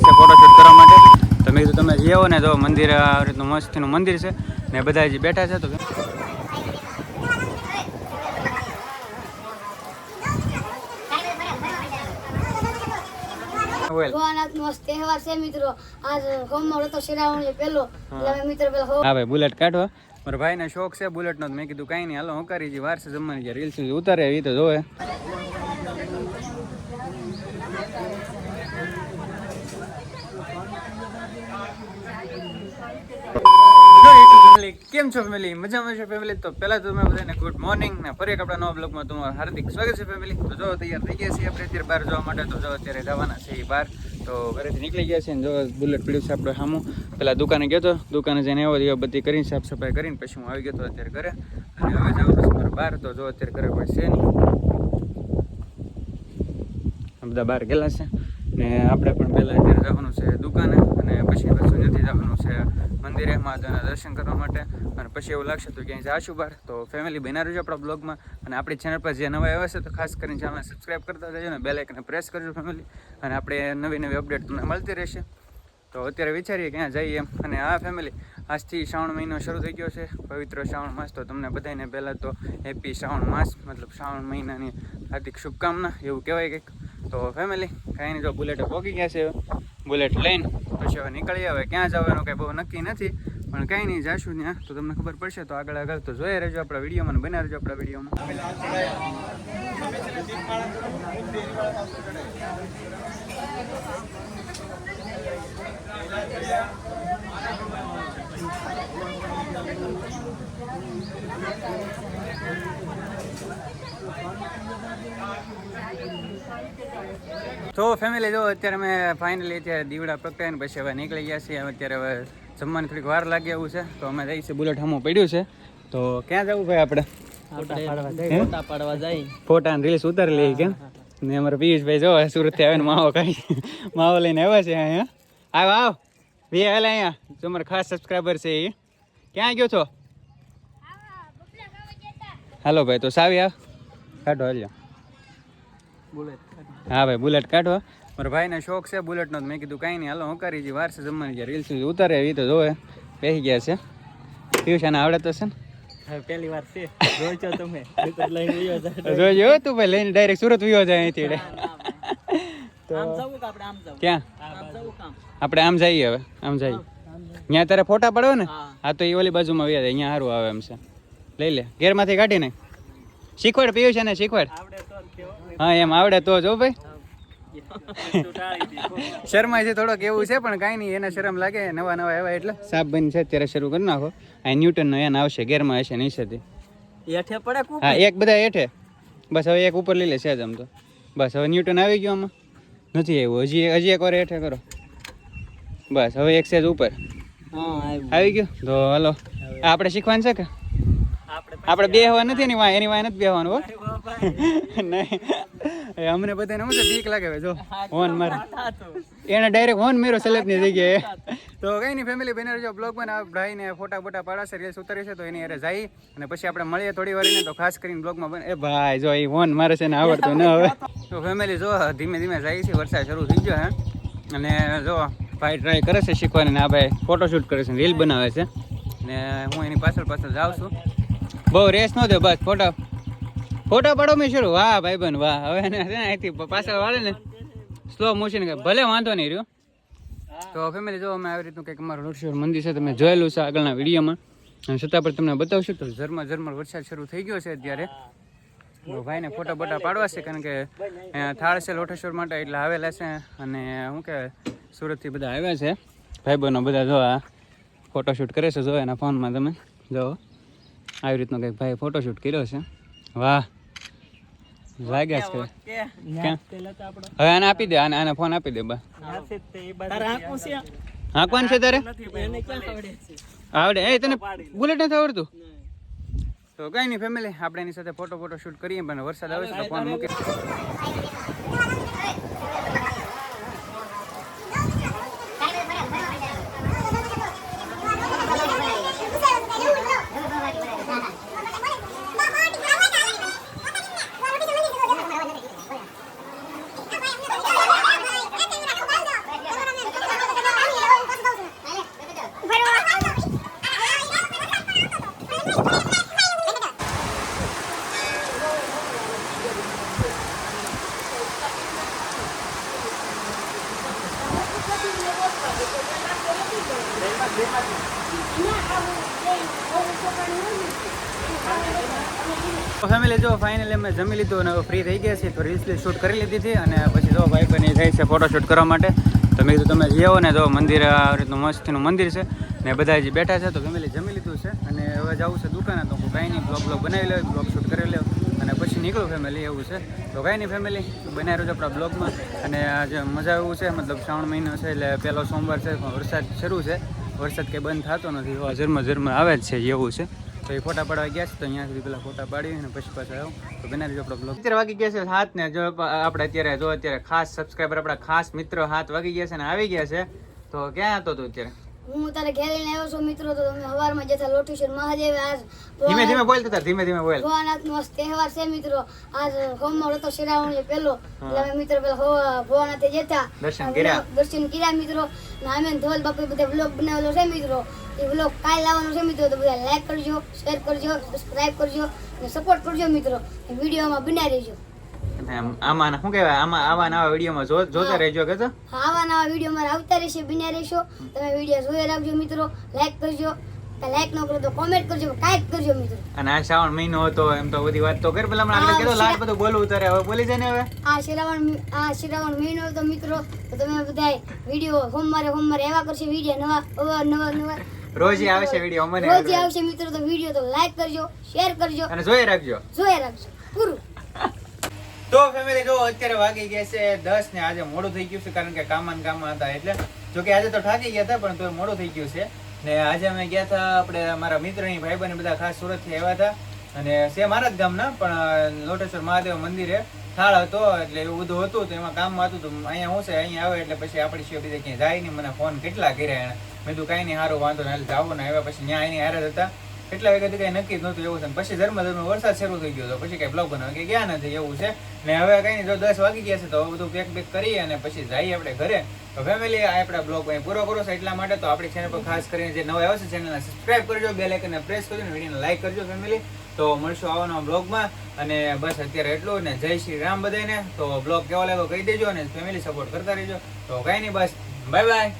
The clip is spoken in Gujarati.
છે ફોટોશૂટ કરવા માટે. તો મેં કીધું તમે જઈ આવો ને તો મંદિર આ રીતનું મસ્તીનું મંદિર છે. ને બધા જે બેઠા છે તો નો ભાઈ બુલેટ કાઢવા. મારા ભાઈને શોખ છે બુલેટ નો મેં કીધું કઈ નઈ હાલો હું કરી વાર છે જમવાની રીલ્સ ઉતારે એ તો જોવે. કેમ છો ફેમિલી? મજામાં છો ફેમિલી? તો પહેલાં તો મેં બધાને ગુડ મોર્નિંગ ને ફરી એક આપણા નવા બ્લોગમાં તમારું હાર્દિક સ્વાગત છે ફેમિલી. તો જો તૈયાર થઈ ગયા છીએ આપણે અત્યારે બહાર જવા માટે, તો જો અત્યારે જવાના છે એ બહાર. તો ઘરેથી નીકળી ગયા છે ને જો બુલેટ પીડ્યું છે આપણે સામું પહેલાં દુકાને ગયો તો, દુકાને જઈને આવ્યો દીવા બધી કરીને સાફ સફાઈ કરીને પછી હું આવી ગયો તો અત્યારે ઘરે. અને હવે જવાનું તો મારે બહાર, તો જો અત્યારે ઘરે કોઈ છે નહીં. બધા બહાર ગયેલા છે. ને આપણે પણ પહેલાં અત્યારે જવાનું છે દુકાને અને પછી પાછું નથી જવાનું છે મંદિરે માતાના દર્શન કરવા માટે. અને પછી એવું લાગશે તો ક્યાંય જાશું બહાર. તો ફેમિલી બના રહેજો આપણા બ્લોગમાં. અને આપણી ચેનલ પર જે નવા આવ્યા છે તો ખાસ કરીને ચેનલને સબસ્ક્રાઈબ કરતા જજો ને બેલાઇકને પ્રેસ કરજો ફેમિલી અને આપણે નવી નવી અપડેટ તમને મળતી રહેશે. તો અત્યારે વિચારીએ ક્યાં જઈએ એમ. અને આ ફેમિલી આજથી શ્રાવણ મહિનો શરૂ થઈ ગયો છે. પવિત્ર શ્રાવણ માસ તો તમને બધાને પહેલાં તો હેપી શ્રાવણ માસ, મતલબ શ્રાવણ મહિનાની હાર્દિક શુભકામના, એવું કહેવાય કંઈક. તો ફેમિલી કાંઈ નહીં, જો બુલેટ પહોંચી ગયા છે બુલેટ લઈને પછી હવે નીકળીએ આવે ક્યાં જવાનું કંઈ બહુ નક્કી નથી, પણ કાંઈ નહીં, જાશું ત્યાં. તો તમને ખબર પડશે, તો આગળ આગળ તો જોઈ રહેજો આપણા વિડીયોમાં બના રહેજો આપણા વિડીયોમાં. તો ફેમિલી જો અત્યારે મેં ફાઇનલી અત્યારે દીવડા પ્રગટાઈને પછી હવે નીકળી ગયા છીએ. અત્યારે હવે જમવાની થોડીક વાર લાગે એવું છે તો અમે જઈએ છીએ બુલેટ હમું પડ્યું છે. તો ક્યાં જવું ભાઈ આપણે? ફોટા પાડવા જાય. ફોટા રીલ્સ ઉતારી લઈએ કેમ? ને અમારા પિયુષભાઈ જો સુરતથી આવીને માવો ખાઈ માવો લઈને આવ્યા છે અહીંયા આવ આવ. ભાઈ હાલ અહીંયા. જો અમારા ખાસ સબસ્ક્રાઈબર છે એ. ક્યાં ગયો છો? હાલો ભાઈ તો સાવી આવ. કાઢો હાલ્યો. હા ભાઈ બુલેટ કાઢો. મારા ભાઈને શોખ છે બુલેટનો મેં કીધું કાંઈ નહીં. હાલો હું કરી છે વાર છે જમવાની. જે રીલ્સ ઉતારે એ તો જોવે. બેસી ગયા છે. આને આવડે તો છે ને? હવે પહેલી વાર છે. તમે? જોજો તું ભાઈ લઈને ડાયરેક્ટ સુરત વિયો જાય અહીંથી તો આમ જવું કે આપણે આમ જવું? ક્યાં? આમ જવું કામ આપણે આમ જઈએ હવે આમ જઈએ. ત્યાં તારે ફોટા પડ્યો ને. હા. તો એ ઓલી બાજુમાં વ્યા જાય અહીંયા સારું આવે એમ છે. લઈ લે ઘેરમાંથી કાઢી નાખ. શીખવાડ પીયું છે ને શીખવાડ હા એમ આવડે તો જો ભાઈ. શર્મા છે થોડોક એવું છે પણ કાંઈ નહીં એને શરમ લાગે નવા નવા એવા એટલે. સાપ બની છે અત્યારે શરૂ કરી નાખો. આ ન્યૂટનનો એને આવશે ગેરમાં હશે નીચેથી એઠે પડે હા એક બધા હેઠે. બસ હવે એક ઉપર લઈ લે જ આમ તો. બસ હવે ન્યૂટન આવી ગયો આમાં. નથી આવ્યું હજી હજી એક વાર હેઠે કરો. બસ હવે એક સેજ ઉપર. હા આવી ગયો? તો હલો. આ આપણે શીખવાનું છે કે? આપણે બે હોવા નથી એની વાય એની વાય નથી બેહવાનું હો. નહીં. એ અમને બધાને શું છે બીક લાગે જો. હોન મારે. એને ડાયરેક્ટ હોન મેરો સેલેબની જગ્યાએ. તો કઈ નહીં ફેમિલી બેનર જો બ્લોગમાં ભાઈને ફોટા બોટા પાડાશે રીલ્સ ઉતરી છે તો એની અરે જાય. અને પછી આપણે મળીએ થોડી વાર તો ખાસ કરીને બ્લોગમાં બને. એ ભાઈ જો એ હોન મારે છે ને આવડતું ન હવે તો ફેમિલી જો ધીમે ધીમે જાય છે વરસાદ શરૂ થઈ ગયો હે. અને જો ભાઈ ટ્રાય કરે છે શીખવાની ને આ ભાઈ ફોટોશૂટ કરે છે રીલ બનાવે છે. ને હું એની પાછળ પાછળ જાઉં છું. બહુ રેસ નો દે બસ, ફોટા. ફોટો પાડો મેં શરૂ. વાહ ભાઈ બન વાહ. હવે અહીંથી પાછળ વાળે ને સ્લો મોશન ભલે વાંધો નહીં રહ્યો. તો ફેમિલી જો અમે આવી રીતનું કંઈક અમારું લક્ષેશ્વર મંદિર છે, તમે જોયેલું છે આગળના વિડીયોમાં. અને છતાં પણ તમને બતાવશું તો ઝરમર ઝરમર વરસાદ શરૂ થઈ ગયો છે અત્યારે. ભાઈને ફોટા બોટા પાડવા છે, કારણ કે થાળ છે લોટેશ્વર માટે, એટલે આવેલા છે. અને શું કે સુરતથી બધા આવ્યા છે. ભાઈ બહેનો બધા જો આ ફોટોશૂટ કરે છે, જો એના ફોનમાં તમે. જો. આવી રીતનો કંઈક ભાઈ ફોટોશૂટ કર્યો છે. વાહ. લાગ્યા છે. હવે આને આપી દે આને આને ફોન આપી દે તારા આંખું છે? હા કોણ છે તારે? આવડે છે? આવડે. એ તને બુલેટ નથી આવડતું? તો કઈ નહીં ફેમિલી આપણે એની સાથે ફોટો ફોટો શૂટ કરીએ પણ વરસાદ આવે છે તો ફોન મૂકી. ફેમિલી જો ફાઇનલી અમે જમી લીધું અને ફ્રી થઈ ગયા છીએ, તો રીલ્સ શૂટ કરી લીધી હતી અને પછી જો ભાઈ બની જાય છે ફોટોશૂટ કરવા માટે, તો મેં કીધું તમે જઈ આવો ને જો મંદિર, આ રીતનું મસ્તીનું મંદિર છે ને બધા જે બેઠા છે, તો ફેમિલી જમી લીધું છે અને હવે જવું છે દુકાને, તો કાંઈ નહીં બ્લોગ બ્લોગ બનાવી લે બ્લોગ શૂટ કરી લે અને પછી નીકળું ફેમિલી એવું છે. તો કાંઈ નહીં ફેમિલી બનાવી રહ્યું છે આપણા બ્લોગમાં અને આજે મજા એવું છે, મતલબ શ્રાવણ મહિનો છે એટલે પહેલો સોમવાર છે, પણ વરસાદ શરૂ છે. વરસાદ કંઈ બંધ થતો નથી હવા જરમાં આવે જ છે એવું છે. તો એ ફોટા પાડવા ગયા છે, તો અહીંયા સુધી પેલા ફોટા પાડી અને પછી પાછા આવું. તો બનાવી આપણો બ્લોગ અત્યારે વાગી ગયા છે હાથ ને જો આપણે અત્યારે જો અત્યારે ખાસ સબસ્ક્રાઈબર આપણા ખાસ મિત્રો હાથ વાગી ગયા છે ને આવી ગયા છે. તો ક્યાં હતો તું અત્યારે? હું તારે ઘેર લઈને આવ્યો છું મિત્રો તો તમે હવારમાં જતા લોટેશ્વર મહાદેવ આજ ધીમે ધીમે બોલ તાર ધીમે ધીમે બોલ. ભોળાનાથ નો તહેવાર છે મિત્રો. આજ હોમમાં હતો શિરાવણી પેલો એટલે અમે મિત્રો પેલા ભોળાનાથે જતા. દર્શન કર્યા. દર્શન કર્યા મિત્રો. અને અમે ધોલ બાપુ બધા વ્લોગ બનાવેલો છે મિત્રો. એ વ્લોગ કાલ લાવવાનો છે મિત્રો તો બધા લાઈક કરજો શેર કરજો સબસ્ક્રાઇબ કરજો અને સપોર્ટ કરજો મિત્રો. વિડીયોમાં બનાવી અને આમ- શું કહેવાય? આમાં આવા નવા વિડીયોમાં જો જોતા રહેજો કે હા, આવા નવા વિડીયોમાં આવતા રહેશે બિના રહેશો. તમે વીડિયો જોઈ રાખજો મિત્રો. લાઈક કરજો. લાઈક ન કરો તો કોમેન્ટ કરજો કાંઈક કરજો મિત્રો. અને આ શ્રાવણ મહિનો હતો એમ તો બધી વાત તો કર પેલા હમણાં આગળ કીધું લાડ બધું બોલવું તારે હવે બોલી જાય ને હવે? આ શ્રાવણ આ શ્રાવણ મહિનો તો મિત્રો. તો તમે બધાય વીડિયો સોમવારે સોમવારે એવા કરશે વીડિયો નવા નવા નવા. રોજ આવશે વીડિયો મને રોજ આવશે મિત્રો. તો વીડિયો તો લાઈક કરજો શેર કરજો. અને જોઈ રાખજો. જોઈ રાખજો. પૂરું. તો ફેમિલી જો અત્યારે વાગી ગયા છે દસ ને આજે મોડું થઈ ગયું છે, કારણ કે કામમાં કામમાં હતા એટલે જો કે આજે તો થાકી ગયા હતા, પણ તો મોડું થઈ ગયું છે. ને આજે અમે ગયા હતા, આપણે મારા મિત્રની ભાઈબંધ બધા ખાસ સુરતથી આવ્યા હતા. અને છે મારા જ ગામના, પણ લોટેશ્વર મહાદેવ મંદિરે થાળ હતો, એટલે એવું બધું હતું, તો એમાં કામમાં હતું, તો અહીંયા હું છે, અહીંયા આવે, એટલે પછી આપણી સિવાય બીજા ક્યાંય જાય નહીં. મને ફોન કેટલા કર્યા એણે મેં તું કાંઈ નહીં સારું વાંધો નહીં જાવું ને આવ્યા પછી, ત્યાં એની હારે હતા. કેટલા વાગ્યાથી કઈ નક્કી જ નહોતું એવું છે. પછી ધર્મ ધર્મ વરસાદ શરૂ થઈ ગયો હતો પછી કઈ બ્લોગ બનાવવા કે ગયા નથી એવું છે. ને હવે કઈ જો દસ વાગી ગયા છે તો બધું પેક બેક કરી અને પછી જઈએ આપણે ઘરે. તો ફેમિલી આપણા બ્લોગ અહીં પૂરો કરો છો એટલા માટે તો આપણી ચેનલ પર ખાસ કરીને જે નવા આવશે છે ચેનલને સબસ્ક્રાઈબ કરજો બે લાઇકનને પ્રેસ કરજો ને વિડીયોને લાઈક કરજો ફેમિલી તો મળશું આવવાના બ્લોગમાં અને બસ અત્યારે એટલું ને જય શ્રી રામ બધાને તો બ્લોગ કેવો લાગ્યો કહી દેજો અને ફેમિલી સપોર્ટ કરતા રહેજો. તો કાંઈ નહીં બસ. Bye bye